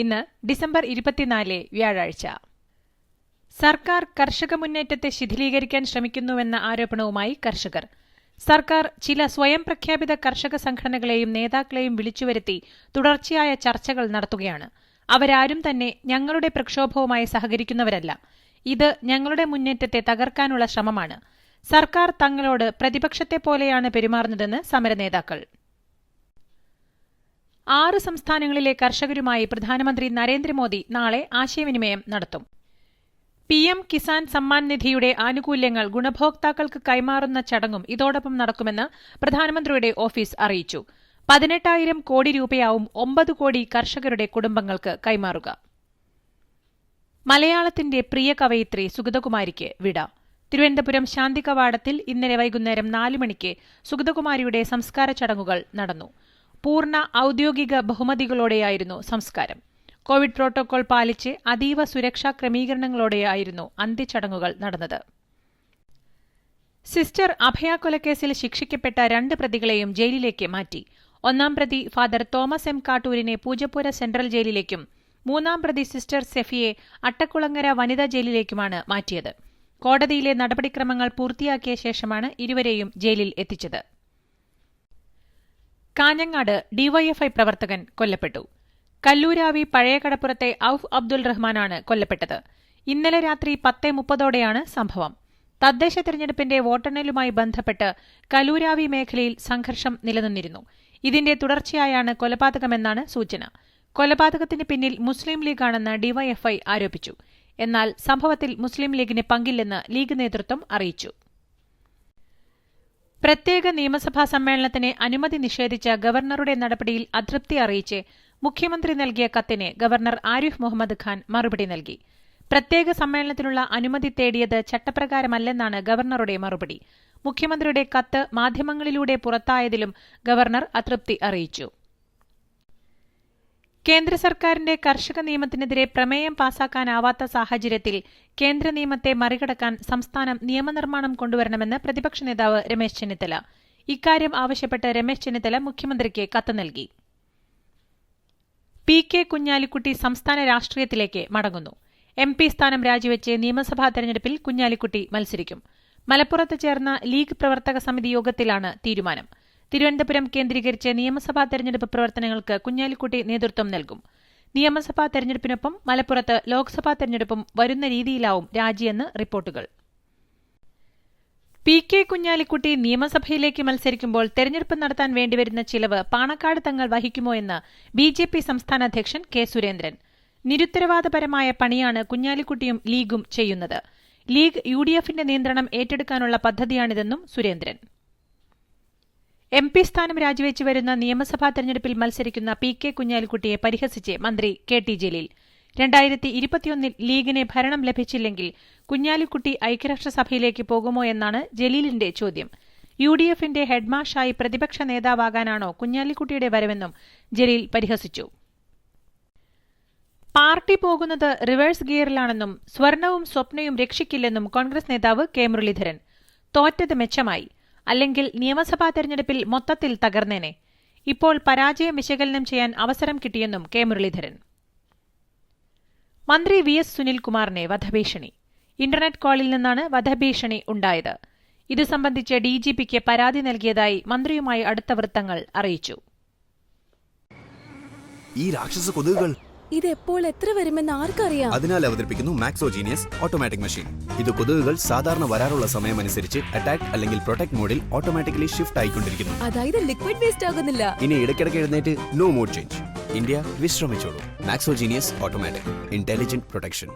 ഇന്ന് ഡിസംബർ ഇരുപത്തിനാല് വ്യാഴാഴ്ച. സർക്കാർ കർഷക മുന്നേറ്റത്തെ ശിഥിലീകരിക്കാൻ ശ്രമിക്കുന്നുവെന്ന ആരോപണവുമായി കർഷകർ. സർക്കാർ ചില സ്വയം പ്രഖ്യാപിത കർഷക സംഘടനകളെയും നേതാക്കളെയും വിളിച്ചുവരുത്തി തുടർച്ചയായ ചർച്ചകൾ നടത്തുകയാണ്. അവരാരും തന്നെ ഞങ്ങളുടെ പ്രക്ഷോഭവുമായി സഹകരിക്കുന്നവരല്ല. ഇത് ഞങ്ങളുടെ മുന്നേറ്റത്തെ തകർക്കാനുള്ള ശ്രമമാണ്. സർക്കാർ തങ്ങളോട് പ്രതിപക്ഷത്തെ പോലെയാണ് പെരുമാറുന്നതെന്ന് സമരനേതാക്കൾ. ആറ് സംസ്ഥാനങ്ങളിലെ കർഷകരുമായി പ്രധാനമന്ത്രി നരേന്ദ്രമോദി നാളെ ആശയവിനിമയം നടത്തും. പി എം കിസാൻ സമ്മാൻ നിധിയുടെ ആനുകൂല്യങ്ങൾ ഗുണഭോക്താക്കൾക്ക് കൈമാറുന്ന ചടങ്ങും ഇതോടൊപ്പം നടക്കുമെന്ന് പ്രധാനമന്ത്രിയുടെ ഓഫീസ് അറിയിച്ചു. പതിനെട്ടായിരം കോടി രൂപയാവും ഒമ്പത് കോടി കർഷകരുടെ കുടുംബങ്ങൾക്ക് കൈമാറുക. മലയാളത്തിന്റെ പ്രിയ കവയിത്രി സുഗതകുമാരിക്ക് വിട. തിരുവനന്തപുരം ശാന്തികവാടത്തിൽ ഇന്നലെ വൈകുന്നേരം നാലു മണിക്ക് സുഗതകുമാരിയുടെ സംസ്കാര ചടങ്ങുകൾ നടന്നു. പൂർണ ഔദ്യോഗിക ബഹുമതികളോടെയായിരുന്നു സംസ്കാരം. കോവിഡ് പ്രോട്ടോകോൾ പാലിച്ച് അതീവ സുരക്ഷാ ക്രമീകരണങ്ങളോടെയായിരുന്നു അന്ത്യചടങ്ങുകൾ നടന്നത്. സിസ്റ്റർ അഭയ കൊലക്കേസിൽ ശിക്ഷിക്കപ്പെട്ട രണ്ട് പ്രതികളെയും ജയിലിലേക്ക് മാറ്റി. ഒന്നാം പ്രതി ഫാദർ തോമസ് എം കാട്ടൂരിനെ പൂജപ്പുര സെൻട്രൽ ജയിലിലേക്കും മൂന്നാം പ്രതി സിസ്റ്റർ സെഫിയെ അട്ടക്കുളങ്ങര വനിതാ ജയിലിലേക്കുമാണ് മാറ്റിയത്. കോടതിയിലെ നടപടിക്രമങ്ങൾ പൂർത്തിയാക്കിയ ശേഷമാണ് ഇരുവരെയും ജയിലിൽ എത്തിച്ചത്. കാഞ്ഞങ്ങാട് ഡിവൈഎഫ്ഐ പ്രവർത്തകൻ കൊല്ലപ്പെട്ടു. കല്ലൂരാവി പഴയ കടപ്പുറത്തെ ഔഫ് അബ്ദുൾ റഹ്മാനാണ് കൊല്ലപ്പെട്ടത്. ഇന്നലെ രാത്രി പത്ത് മുപ്പതോടെയാണ് സംഭവം. തദ്ദേശ തെരഞ്ഞെടുപ്പിന്റെ വോട്ടെണ്ണലുമായി ബന്ധപ്പെട്ട് കലൂരാവി മേഖലയിൽ സംഘർഷം നിലനിന്നിരുന്നു. ഇതിന്റെ തുടർച്ചയായാണ് കൊലപാതകമെന്നാണ് സൂചന. കൊലപാതകത്തിന് പിന്നിൽ മുസ്ലിം ലീഗാണെന്ന് ഡിവൈഎഫ്ഐ ആരോപിച്ചു. എന്നാൽ സംഭവത്തിൽ മുസ്ലിം ലീഗിന് പങ്കില്ലെന്ന് ലീഗ് നേതൃത്വം അറിയിച്ചു. പ്രത്യേക നിയമസഭാ സമ്മേളനത്തിന് അനുമതി നിഷേധിച്ച ഗവർണറുടെ നടപടിയിൽ അതൃപ്തി അറിയിച്ച് മുഖ്യമന്ത്രി നൽകിയ കത്തിന് ഗവർണർ ആരിഫ് മുഹമ്മദ് ഖാൻ മറുപടി നൽകി. പ്രത്യേക സമ്മേളനത്തിനുള്ള അനുമതി തേടിയത് ചട്ടപ്രകാരമല്ലെന്നാണ് ഗവർണറുടെ മറുപടി. മുഖ്യമന്ത്രിയുടെ കത്ത് മാധ്യമങ്ങളിലൂടെ പുറത്തായതിലും ഗവർണർ അതൃപ്തി അറിയിച്ചു. കേന്ദ്ര സർക്കാരിന്റെ കർഷക നിയമത്തിനെതിരെ പ്രമേയം പാസാക്കാനാവാത്ത സാഹചര്യത്തിൽ കേന്ദ്ര നിയമത്തെ മറികടക്കാൻ സംസ്ഥാനം നിയമനിർമ്മാണം കൊണ്ടുവരണമെന്ന് പ്രതിപക്ഷ നേതാവ് രമേശ് ചെന്നിത്തല. ഇക്കാര്യം ആവശ്യപ്പെട്ട് രമേശ് ചെന്നിത്തല മുഖ്യമന്ത്രിക്ക് കത്ത് നൽകി. പി കെ കുഞ്ഞാലിക്കുട്ടി സംസ്ഥാന രാഷ്ട്രീയത്തിലേക്ക് മടങ്ങുന്നു. എം പി സ്ഥാനം രാജിവെച്ച് നിയമസഭാ തെരഞ്ഞെടുപ്പിൽ കുഞ്ഞാലിക്കുട്ടി മത്സരിക്കും. മലപ്പുറത്ത് ചേർന്ന ലീഗ് പ്രവർത്തക സമിതി യോഗത്തിലാണ് തീരുമാനം. തിരുവനന്തപുരം കേന്ദ്രീകരിച്ച് നിയമസഭാ തെരഞ്ഞെടുപ്പ് പ്രവർത്തനങ്ങൾക്ക് കുഞ്ഞാലിക്കുട്ടി നേതൃത്വം നൽകും. നിയമസഭാ തെരഞ്ഞെടുപ്പിനൊപ്പം മലപ്പുറത്ത് ലോക്സഭാ തെരഞ്ഞെടുപ്പും വരുന്ന രീതിയിലാവും രാജിയെന്ന് റിപ്പോർട്ടുകൾ. പി കെ കുഞ്ഞാലിക്കുട്ടി നിയമസഭയിലേക്ക് മത്സരിക്കുമ്പോൾ തെരഞ്ഞെടുപ്പ് നടത്താൻ വേണ്ടിവരുന്ന ചിലവ് പാണക്കാട് തങ്ങൾ വഹിക്കുമോ എന്ന് ബി ജെ പി സംസ്ഥാന അധ്യക്ഷൻ കെ സുരേന്ദ്രൻ. നിരുത്തരവാദപരമായ പണിയാണ് കുഞ്ഞാലിക്കുട്ടിയും ലീഗും ചെയ്യുന്നത്. ലീഗ് യു ഡി എഫിന്റെ നിയന്ത്രണം ഏറ്റെടുക്കാനുള്ള പദ്ധതിയാണിതെന്നും സുരേന്ദ്രൻ. എം പി സ്ഥാനം രാജിവെച്ച് വരുന്ന നിയമസഭാ തെരഞ്ഞെടുപ്പിൽ മത്സരിക്കുന്ന പി കെ കുഞ്ഞാലിക്കുട്ടിയെ പരിഹസിച്ച് മന്ത്രി കെ ടി ജലീൽ. രണ്ടായിരത്തി ഇരുപത്തിയൊന്നിൽ ലീഗിന് ഭരണം ലഭിച്ചില്ലെങ്കിൽ കുഞ്ഞാലിക്കുട്ടി ഐക്യരാഷ്ട്രസഭയിലേക്ക് പോകുമോ എന്നാണ് ജലീലിന്റെ ചോദ്യം. യു ഡി എഫിന്റെ ഹെഡ്മാഷായി പ്രതിപക്ഷ നേതാവാകാനാണോ കുഞ്ഞാലിക്കുട്ടിയുടെ വരവെന്നും ജലീൽ പരിഹസിച്ചു. പാർട്ടി പോകുന്നത് റിവേഴ്സ് ഗിയറിലാണെന്നും സ്വർണവും സ്വപ്നയും രക്ഷിക്കില്ലെന്നും കോൺഗ്രസ് നേതാവ് കെ മുരളീധരൻ. തോറ്റത് മെച്ചമായി. അല്ലെങ്കിൽ നിയമസഭാ തെരഞ്ഞെടുപ്പിൽ മൊത്തത്തിൽ തകർന്നേനെ. ഇപ്പോൾ പരാജയം വിശകലനം ചെയ്യാൻ അവസരം കിട്ടിയെന്നും കെ മുരളീധരൻ. മന്ത്രി വി എസ് സുനിൽകുമാറിനെ വധഭീഷണി. ഇന്റർനെറ്റ് കോളിൽ നിന്നാണ് വധഭീഷണി ഉണ്ടായത്. ഇത് സംബന്ധിച്ച് ഡിജിപിക്ക് പരാതി നൽകിയതായി മന്ത്രിയുമായി അടുത്ത വൃത്തങ്ങൾ അറിയിച്ചു. ഈ രാക്ഷസ ഇത് എപ്പോൾ എത്ര വരുമെന്ന് ആർക്കറിയാം? അതിനാൽ അവതരിപ്പിക്കുന്നു മാക്സോജീനിയസ് ഓട്ടോമാറ്റിക് മെഷീൻ ഇത് കൊതുകുകൾ സാധാരണ വരാറുള്ള സമയമനുസരിച്ച് അറ്റാക്ക് അല്ലെങ്കിൽ പ്രൊട്ടക്ട് മോഡിൽ ഓട്ടോമാറ്റിക്കലി ഷിഫ്റ്റ് ആയിക്കൊണ്ടിരിക്കുന്നു. അതായത് ലിക്വിഡ് വേസ്റ്റ് ആകുന്നില്ല. ഇനി ഇടയ്ക്കിടയ്ക്ക് എഴുന്നേറ്റ് നോ മോഡ് ചേഞ്ച് ഇന്ത്യ വിശ്രമിച്ചോളൂ. മാക്സോജീനിയസ് ഓട്ടോമാറ്റിക് ഇന്റലിജന്റ് പ്രൊട്ടക്ഷൻ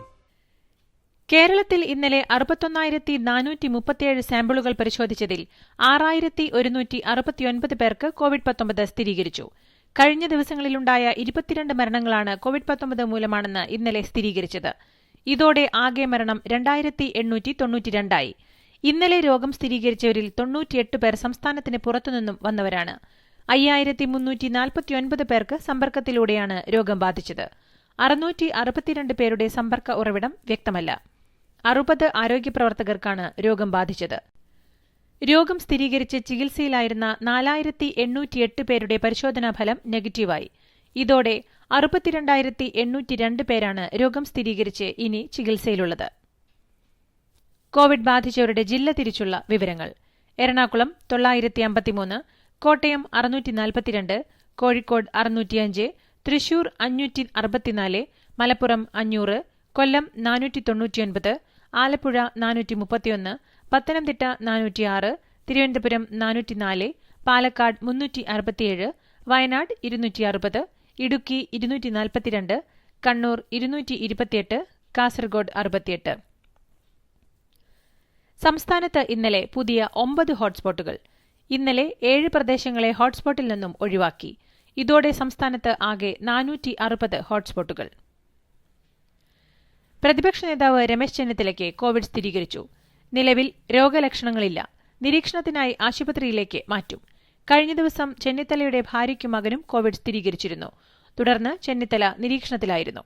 കേരളത്തിൽ ഇന്നലെ അറുപത്തൊന്നായിരത്തി നാനൂറ്റി മുപ്പത്തിയേഴ് സാമ്പിളുകൾ പരിശോധിച്ചതിൽ ആറായിരത്തി ഒരുന്നൂറ്റി അറുപത്തിയൊൻപത് പേർക്ക് കോവിഡ് പത്തൊമ്പത് സ്ഥിരീകരിച്ചു. കഴിഞ്ഞ ദിവസങ്ങളിലുണ്ടായ ഇരുപത്തിരണ്ട് മരണങ്ങളാണ് കോവിഡ് പത്തൊമ്പത് മൂലമാണെന്ന് ഇന്നലെ സ്ഥിരീകരിച്ചത്. ഇതോടെ ആകെ മരണം രണ്ടായിരത്തി എണ്ണൂറ്റി തൊണ്ണൂറ്റിരണ്ടായി ഇന്നലെ രോഗം സ്ഥിരീകരിച്ചവരിൽ തൊണ്ണൂറ്റിയെട്ട് പേർ സംസ്ഥാനത്തിന് പുറത്തുനിന്നും വന്നവരാണ്. അയ്യായിരത്തി മുന്നൂറ്റി നാൽപ്പത്തിയൊൻപത് പേർക്ക് സമ്പർക്കത്തിലൂടെയാണ് രോഗം ബാധിച്ചത്. അറുന്നൂറ്റി അറുപത്തിരണ്ട് പേരുടെ സമ്പർക്ക ഉറവിടം വ്യക്തമല്ല. അറുപത് ആരോഗ്യ പ്രവർത്തകർക്കാണ് രോഗം ബാധിച്ചത്. രോഗം സ്ഥിരീകരിച്ച് ചികിത്സയിലായിരുന്ന നാലായിരത്തി എണ്ണൂറ്റിയെട്ട് പേരുടെ പരിശോധനാ ഫലം നെഗറ്റീവായി. ഇതോടെ അറുപത്തിരണ്ടായിരത്തി എണ്ണൂറ്റി രണ്ട് പേരാണ് രോഗം സ്ഥിരീകരിച്ച് ഇനി ചികിത്സയിലുള്ളത്. കോവിഡ് ബാധിച്ചവരുടെ ജില്ല തിരിച്ചുള്ള വിവരങ്ങൾ. എറണാകുളം തൊള്ളായിരത്തി അമ്പത്തിമൂന്ന് കോട്ടയം അറുന്നൂറ്റി നാൽപ്പത്തിരണ്ട് കോഴിക്കോട് അറുന്നൂറ്റിയഞ്ച് തൃശൂർ അഞ്ഞൂറ്റി അറുപത്തിനാല് മലപ്പുറം അഞ്ഞൂറ് കൊല്ലം നാനൂറ്റി തൊണ്ണൂറ്റിയൊൻപത് ആലപ്പുഴ നാനൂറ്റി മുപ്പത്തിയൊന്ന് പത്തനംതിട്ട നാനൂറ്റിയാറ് തിരുവനന്തപുരം നാനൂറ്റിനാല് പാലക്കാട് മുന്നൂറ്റി അറുപത്തിയേഴ് വയനാട് ഇരുന്നൂറ്റി അറുപത് ഇടുക്കി ഇരുന്നൂറ്റി നാൽപ്പത്തിരണ്ട് കണ്ണൂർ ഇരുന്നൂറ്റി ഇരുപത്തിയെട്ട് കാസർഗോഡ് അറുപത്തിയെട്ട്. സംസ്ഥാനത്ത് ഇന്നലെ പുതിയ ഒമ്പത് ഹോട്ട്സ്പോട്ടുകൾ. ഇന്നലെ ഏഴ് പ്രദേശങ്ങളെ ഹോട്ട്സ്പോട്ടിൽ നിന്നും ഒഴിവാക്കി. ഇതോടെ സംസ്ഥാനത്ത് ആകെ നാനൂറ്റി അറുപത് ഹോട്ട്സ്പോട്ടുകൾ. പ്രതിപക്ഷ നേതാവ് രമേശ് ചെന്നിത്തലയ്ക്ക് കോവിഡ് സ്ഥിരീകരിച്ചു. നിലവിൽ രോഗലക്ഷണങ്ങളില്ല. നിരീക്ഷണത്തിനായി ആശുപത്രിയിലേക്ക് മാറ്റും. കഴിഞ്ഞ ദിവസം ചെന്നിത്തലയുടെ ഭാര്യയ്ക്കും മകനും കോവിഡ് സ്ഥിരീകരിച്ചിരുന്നു. തുടർന്ന് ചെന്നിത്തല നിരീക്ഷണത്തിലായിരുന്നു.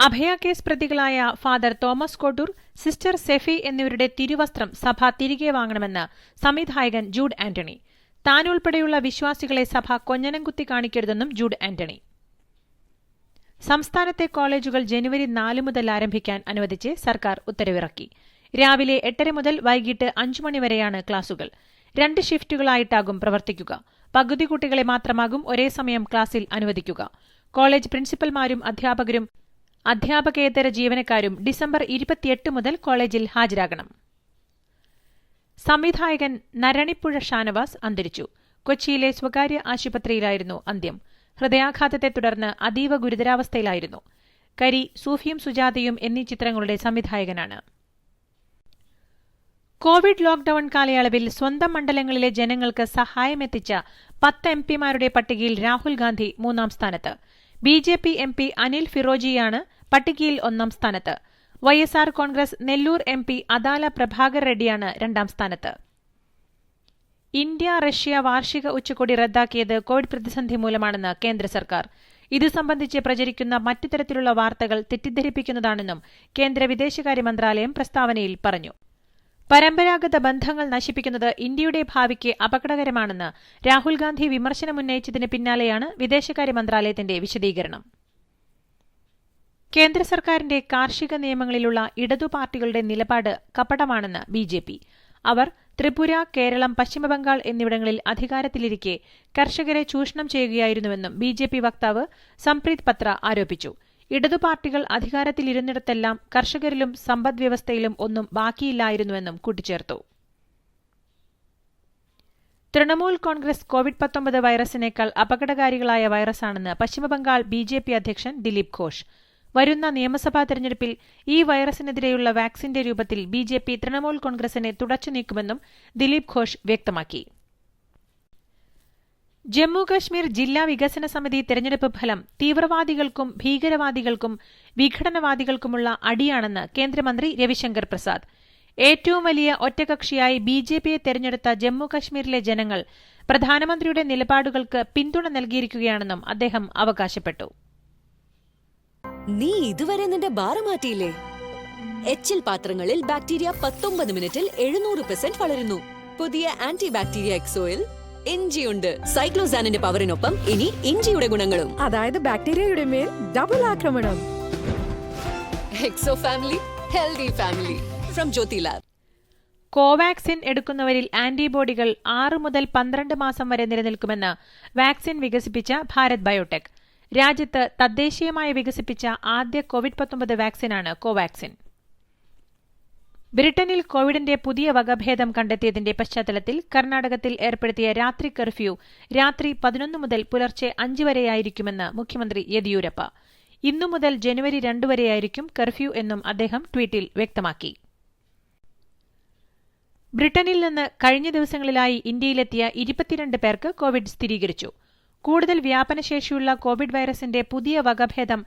അഭയ കേസ് പ്രതികളായ father Thomas Kottoor sister Sephy എന്നിവരുടെ തിരുവസ്ത്രം സഭ തിരികെ വാങ്ങണമെന്ന് സംവിധായകൻ ജൂഡ് ആന്റണി. താൻ ഉൾപ്പെടെയുള്ള വിശ്വാസികളെ സഭ കൊഞ്ഞനം കുത്തി കാണിക്കരുതെന്നും ജൂഡ് ആന്റണി. സംസ്ഥാനത്തെ കോളേജുകൾ ജനുവരി നാല് മുതൽ ആരംഭിക്കാൻ അനുവദിച്ച് സർക്കാർ ഉത്തരവിറക്കി. രാവിലെ എട്ടര മുതൽ വൈകിട്ട് അഞ്ചു മണിവരെയാണ് ക്ലാസുകൾ. രണ്ട് ഷിഫ്റ്റുകളായിട്ടാകും പ്രവർത്തിക്കുക. പകുതി കുട്ടികളെ മാത്രമാകും ഒരേ സമയം ക്ലാസിൽ അനുവദിക്കുക. കോളേജ് പ്രിൻസിപ്പൽമാരും അധ്യാപകരും അധ്യാപകേതര ജീവനക്കാരും ഡിസംബർ ഇരുപത്തിയെട്ട് മുതൽ കോളേജിൽ ഹാജരാകണം. സംവിധായകൻ നരണിപ്പുഴ ഷാനവാസ് അന്തരിച്ചു. കൊച്ചിയിലെ സ്വകാര്യ ആശുപത്രിയിലായിരുന്നു അന്ത്യം. ഹൃദയാഘാതത്തെ തുടർന്ന് അതീവ ഗുരുതരാവസ്ഥയിലായിരുന്നു. കരി സൂഫിയും സുജാതയും എന്നീ ചിത്രങ്ങളുടെ സംവിധായകനാണ്. കോവിഡ് ലോക്ഡൌൺ കാലയളവിൽ സ്വന്തം മണ്ഡലങ്ങളിലെ ജനങ്ങൾക്ക് സഹായമെത്തിച്ച പത്ത് എം പിമാരുടെ പട്ടികയിൽ രാഹുൽ ഗാന്ധി മൂന്നാം സ്ഥാനത്ത്. B J P M P Anil ഫിറോജിയാണ് പട്ടികയിൽ ഒന്നാം സ്ഥാനത്ത്. YSR Congress Nellore M P Adala Prabhakar റെഡ്ഡിയാണ് രണ്ടാം സ്ഥാനത്ത്. ഇന്ത്യ റഷ്യ വാർഷിക ഉച്ചകോടി റദ്ദാക്കിയത് കോവിഡ് പ്രതിസന്ധി മൂലമാണെന്ന് കേന്ദ്ര സർക്കാർ. ഇത് സംബന്ധിച്ച് പ്രചരിക്കുന്ന മറ്റു തരത്തിലുള്ള വാർത്തകൾ തെറ്റിദ്ധരിപ്പിക്കുന്നതാണെന്നും കേന്ദ്ര വിദേശകാര്യ മന്ത്രാലയം പ്രസ്താവനയിൽ പറഞ്ഞു. പരമ്പരാഗത ബന്ധങ്ങൾ നശിപ്പിക്കുന്നത് ഇന്ത്യയുടെ ഭാവിക്ക് അപകടകരമാണെന്ന് രാഹുൽ ഗാന്ധി വിമർശനമുന്നയിച്ചതിന് പിന്നാലെയാണ് വിദേശകാര്യ മന്ത്രാലയത്തിന്റെ വിശദീകരണം. കേന്ദ്ര സർക്കാരിന്റെ കാർഷിക നിയമങ്ങളിലുള്ള ഇടതു പാർട്ടികളുടെ നിലപാട് കപടമാണെന്ന് ബിജെപി അവർ ത്രിപുര കേരളം പശ്ചിമബംഗാൾ എന്നിവിടങ്ങളിൽ അധികാരത്തിലിരിക്കെ കർഷകരെ ചൂഷണം ചെയ്യുകയായിരുന്നുവെന്നും ബി ജെ പി വക്താവ് സംപ്രീത് പത്ര ആരോപിച്ചു. ഇടതു പാർട്ടികൾ അധികാരത്തിലിരുന്നിടത്തെല്ലാം കർഷകരിലും സമ്പദ്വ്യവസ്ഥയിലും ഒന്നും ബാക്കിയില്ലായിരുന്നുവെന്നും കൂട്ടിച്ചേർത്തു. തൃണമൂൽ കോൺഗ്രസ് കോവിഡ് പത്തൊമ്പത് വൈറസിനേക്കാൾ അപകടകാരികളായ വൈറസാണെന്ന് പശ്ചിമബംഗാൾ ബി ജെ പി അധ്യക്ഷൻ ദിലീപ് ഘോഷ്. വരുന്ന നിയമസഭാ തെരഞ്ഞെടുപ്പിൽ ഈ വൈറസിനെതിരെയുള്ള വാക്സിന്റെ രൂപത്തിൽ ബി ജെ പി തൃണമൂൽ കോൺഗ്രസിനെ തുടച്ചു നീക്കുമെന്നും ദിലീപ് ഘോഷ് വ്യക്തമാക്കി. ജമ്മു കശ്മീർ ജില്ലാ വികസന സമിതി തെരഞ്ഞെടുപ്പ് ഫലം തീവ്രവാദികൾക്കും ഭീകരവാദികൾക്കും വിഘടനവാദികൾക്കുമുള്ള അടിയാണെന്ന് കേന്ദ്രമന്ത്രി രവിശങ്കർ പ്രസാദ്. ഏറ്റവും വലിയ ഒറ്റകക്ഷിയായി ബി ജെ പിയെ തെരഞ്ഞെടുത്ത ജമ്മു കശ്മീരിലെ ജനങ്ങൾ പ്രധാനമന്ത്രിയുടെ നിലപാടുകൾക്ക് പിന്തുണ നൽകിയിരിക്കുകയാണെന്നും അദ്ദേഹം അവകാശപ്പെട്ടു. നീ ഇതുവരെ നിന്റെ ബാറ് മാറ്റിയില്ലേ? എച്ചിൽ പാത്രങ്ങളിൽ ബാക്ടീരിയ പത്തൊമ്പത് മിനിറ്റിൽ എഴുന്നൂറ് പെർസെന്റ് വളരുന്നു. പുതിയ ആന്റി ബാക്ടീരിയ എക്സോയിൽ ഇഞ്ചിയുണ്ട്. സൈക്ലോസാനിന്റെ പവറിനൊപ്പം ഇനി ഇഞ്ചിയുടെ ഗുണങ്ങളും. അതായത് ബാക്ടീരിയയുടെ മേൽ ഡബിൾ ആക്രമണം. Exo family healthy family from Jyothy lab Covaxin എടുക്കുന്നവരിൽ ആന്റിബോഡികൾ ആറ് മുതൽ പന്ത്രണ്ട് മാസം വരെ നിലനിൽക്കുമെന്ന് വാക്സിൻ വികസിപ്പിച്ച ഭാരത് ബയോടെക്. രാജ്യത്ത് തദ്ദേശീയമായി വികസിപ്പിച്ച ആദ്യ കോവിഡ് പത്തൊമ്പത് വാക്സിനാണ് കോവാക്സിൻ. ബ്രിട്ടനിൽ കോവിഡിന്റെ പുതിയ വകഭേദം കണ്ടെത്തിയതിന്റെ പശ്ചാത്തലത്തിൽ കർണാടകത്തിൽ ഏർപ്പെടുത്തിയ രാത്രി കർഫ്യൂ രാത്രി പതിനൊന്ന് മുതൽ പുലർച്ചെ അഞ്ച് വരെയായിരിക്കുമെന്ന് മുഖ്യമന്ത്രി യെദിയൂരപ്പ. ഇന്നു മുതൽ ജനുവരി രണ്ട് വരെയായിരിക്കും കർഫ്യൂ എന്നും അദ്ദേഹം ട്വീറ്റിൽ വ്യക്തമാക്കി. ബ്രിട്ടനിൽ നിന്ന് കഴിഞ്ഞ ദിവസങ്ങളിലായി ഇന്ത്യയിലെത്തിയ ഇരുപത്തിരണ്ട് പേർക്ക് കോവിഡ് സ്ഥിരീകരിച്ചു. കൂടുതൽ വ്യാപനശേഷിയുള്ള കോവിഡ് വൈറസിന്റെ പുതിയ വകഭേദം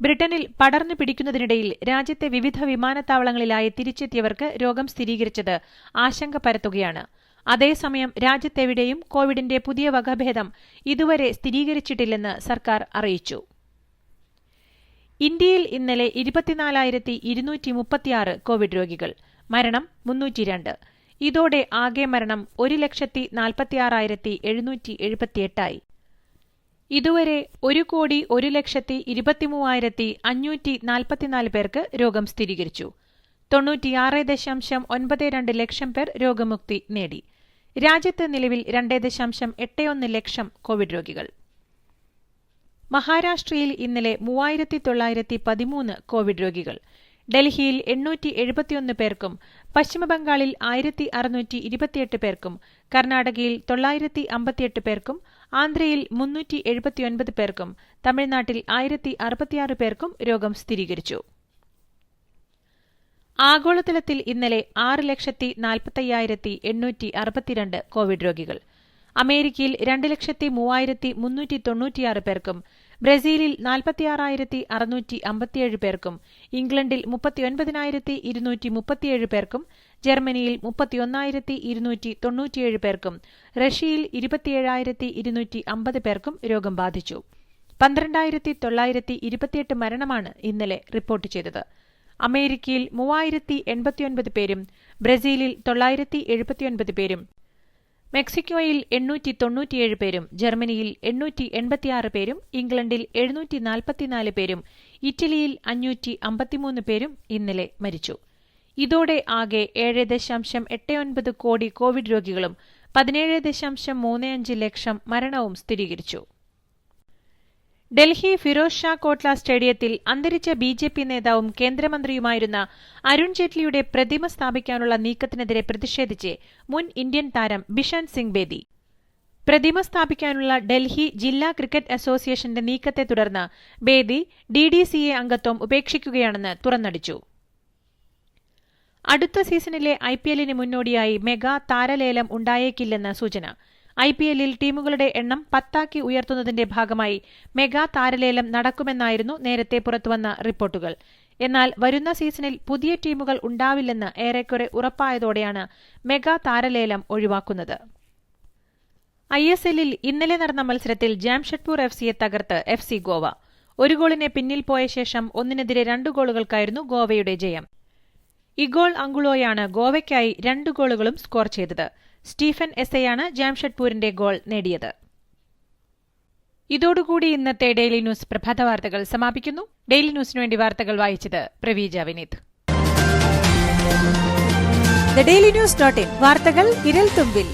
ബ്രിട്ടനിൽ പടർന്നു പിടിക്കുന്നതിനിടയിൽ രാജ്യത്തെ വിവിധ വിമാനത്താവളങ്ങളിലായി തിരിച്ചെത്തിയവർക്ക് രോഗം സ്ഥിരീകരിച്ചത് ആശങ്ക പരത്തുകയാണ്. അതേസമയം രാജ്യത്തെവിടെയും കോവിഡിന്റെ പുതിയ വകഭേദം ഇതുവരെ സ്ഥിരീകരിച്ചിട്ടില്ലെന്ന് സർക്കാർ അറിയിച്ചു. ഇന്ത്യയിൽ ഇന്നലെ ഇരുപത്തിനാലായിരത്തി ഇരുന്നൂറ്റി മുപ്പത്തിയാറ് കോവിഡ് രോഗികൾ മരണം മുന്നൂറ്റിരണ്ട്. ഇതോടെ ആകെ മരണം ഒരു ലക്ഷത്തി നാൽപ്പത്തിയാറായിരത്തി എഴുന്നൂറ്റി എഴുപത്തിയെട്ടായി ഇതുവരെ ഒരു കോടി ഒരു ലക്ഷത്തി ഇരുപത്തിമൂവായിരത്തി അഞ്ഞൂറ്റി നാൽപ്പത്തിനാല് പേർക്ക് രോഗം സ്ഥിരീകരിച്ചു. തൊണ്ണൂറ്റിയാറ് ദശാംശം ഒൻപത് രണ്ട് ലക്ഷം പേർ രോഗമുക്തി നേടി. രാജ്യത്ത് നിലവിൽ രണ്ട് ദശാംശം എട്ട് ഒന്ന് ലക്ഷം കോവിഡ് രോഗികൾ. മഹാരാഷ്ട്രയിൽ ഇന്നലെ മൂവായിരത്തി തൊള്ളായിരത്തി പതിമൂന്ന് കോവിഡ് രോഗികൾ. ഡൽഹിയിൽ എണ്ണൂറ്റി എഴുപത്തിയൊന്ന് പേർക്കും പശ്ചിമബംഗാളിൽ ആയിരത്തി അറുന്നൂറ്റി ഇരുപത്തിയെട്ട് പേർക്കും കർണാടകയിൽ തൊള്ളായിരത്തി അമ്പത്തിയെട്ട് പേർക്കും ആന്ധ്രയിൽ മുന്നൂറ്റി എഴുപത്തിയൊൻപത് പേർക്കും തമിഴ്നാട്ടിൽ ആയിരത്തി അറുപത്തിയാറ് പേർക്കും രോഗം സ്ഥിരീകരിച്ചു. ആഗോളതലത്തിൽ ഇന്നലെ ആറ് ലക്ഷത്തി നാൽപ്പത്തയ്യായിരത്തി എണ്ണൂറ്റി അറുപത്തിരണ്ട് കോവിഡ് രോഗികൾ. അമേരിക്കയിൽ രണ്ട് ലക്ഷത്തി മൂവായിരത്തി മുന്നൂറ്റി തൊണ്ണൂറ്റിയാറ് പേർക്കും ബ്രസീലിൽ നാൽപ്പത്തിയാറായിരത്തി അറുന്നൂറ്റി അമ്പത്തിയേഴ് പേർക്കും ഇംഗ്ലണ്ടിൽ മുപ്പത്തിയൊൻപതിനായിരത്തി ഇരുന്നൂറ്റി മുപ്പത്തിയേഴ് പേർക്കും ജർമ്മനിയിൽ മുപ്പത്തിയൊന്നായിരത്തി ഇരുന്നൂറ്റി തൊണ്ണൂറ്റിയേഴ് പേർക്കും റഷ്യയിൽ ഇരുപത്തിയേഴായിരത്തി ഇരുന്നൂറ്റി അമ്പത് പേർക്കും രോഗം ബാധിച്ചു. പന്ത്രണ്ടായിരത്തി തൊള്ളായിരത്തി ഇരുപത്തിയെട്ട് മരണമാണ് ഇന്നലെ റിപ്പോർട്ട് ചെയ്തത്. അമേരിക്കയിൽ മൂവായിരത്തി എൺപത്തിയൊൻപത് പേരും ബ്രസീലിൽ തൊള്ളായിരത്തി എഴുപത്തിയൊൻപത് പേരും മെക്സിക്കോയിൽ എണ്ണൂറ്റി തൊണ്ണൂറ്റിയേഴ് പേരും ജർമ്മനിയിൽ എണ്ണൂറ്റി എൺപത്തിയാറ് പേരും ഇംഗ്ലണ്ടിൽ എഴുന്നൂറ്റി നാൽപ്പത്തിനാല് പേരും ഇറ്റലിയിൽ അഞ്ഞൂറ്റി അമ്പത്തിമൂന്ന് പേരും ഇന്നലെ മരിച്ചു. ഇതോടെ ആകെ ഏഴ് ദശാംശം എട്ട് ഒൻപത് കോടി കോവിഡ് രോഗികളും പതിനേഴ് ദശാംശം മൂന്ന് അഞ്ച് ലക്ഷം മരണവും സ്ഥിരീകരിച്ചു. ഡൽഹി ഫിറോസ് ഷാ കോട്ട്ല സ്റ്റേഡിയത്തിൽ അന്തരിച്ച ബി ജെ പി നേതാവും കേന്ദ്രമന്ത്രിയുമായിരുന്ന അരുൺ ജെയ്റ്റ്ലിയുടെ പ്രതിമ സ്ഥാപിക്കാനുള്ള നീക്കത്തിനെതിരെ പ്രതിഷേധിച്ച് മുൻ ഇന്ത്യൻ താരം ബിഷാൻ സിംഗ് ബേദി പ്രതിമ സ്ഥാപിക്കാനുള്ള ഡൽഹി ജില്ലാ ക്രിക്കറ്റ് അസോസിയേഷന്റെ നീക്കത്തെ തുടർന്ന് Bedi D D C A അംഗത്വം ഉപേക്ഷിക്കുകയാണെന്ന് തുറന്നടിച്ചു. അടുത്ത സീസണിലെ ഐ പി എല്ലിന് മുന്നോടിയായി മെഗാ താരലേലം ഉണ്ടായേക്കില്ലെന്ന് സൂചന. ഐ പി എല്ലിൽ ടീമുകളുടെ എണ്ണം പത്താക്കി ഉയർത്തുന്നതിന്റെ ഭാഗമായി മെഗാ താരലേലം നടക്കുമെന്നായിരുന്നു നേരത്തെ പുറത്തുവന്ന റിപ്പോർട്ടുകൾ. എന്നാൽ വരുന്ന സീസണിൽ പുതിയ ടീമുകൾ ഉണ്ടാവില്ലെന്ന് ഏറെക്കുറെ ഉറപ്പായതോടെയാണ് മെഗാ താരലേലം ഒഴിവാക്കുന്നത്. ഐ എസ് എല്ലിൽ ഇന്നലെ നടന്ന മത്സരത്തിൽ ജാംഷഡ്പൂർ എഫ് സിയെ തകർത്ത് എഫ് സി ഗോവ. ഒരു ഗോളിനെ പിന്നിൽ പോയ ശേഷം ഒന്നിനെതിരെ രണ്ട് ഗോളുകൾക്കായിരുന്നു ഗോവയുടെ ജയം. ഇഗോൾ അങ്കുളോയാണ് ഗോവയ്ക്കായി രണ്ട് ഗോളുകളും സ്കോർ ചെയ്തത്. സ്റ്റീഫൻ എസയാണ് ജാംഷഡ്പൂരിന്റെ ഗോൾ നേടിയത്. ഇതോടുകൂടി ഇന്നത്തെ ഡെയിലി ന്യൂസ് പ്രഭാത വാർത്തകൾ സമാപിക്കുന്നു. ഡെയിലി ന്യൂസിനു വേണ്ടി വാർത്തകൾ വായിച്ചത് Praveeja Vineeth. Daily news dot in. വാർത്തകൾ വിരൽ തുമ്പിൽ.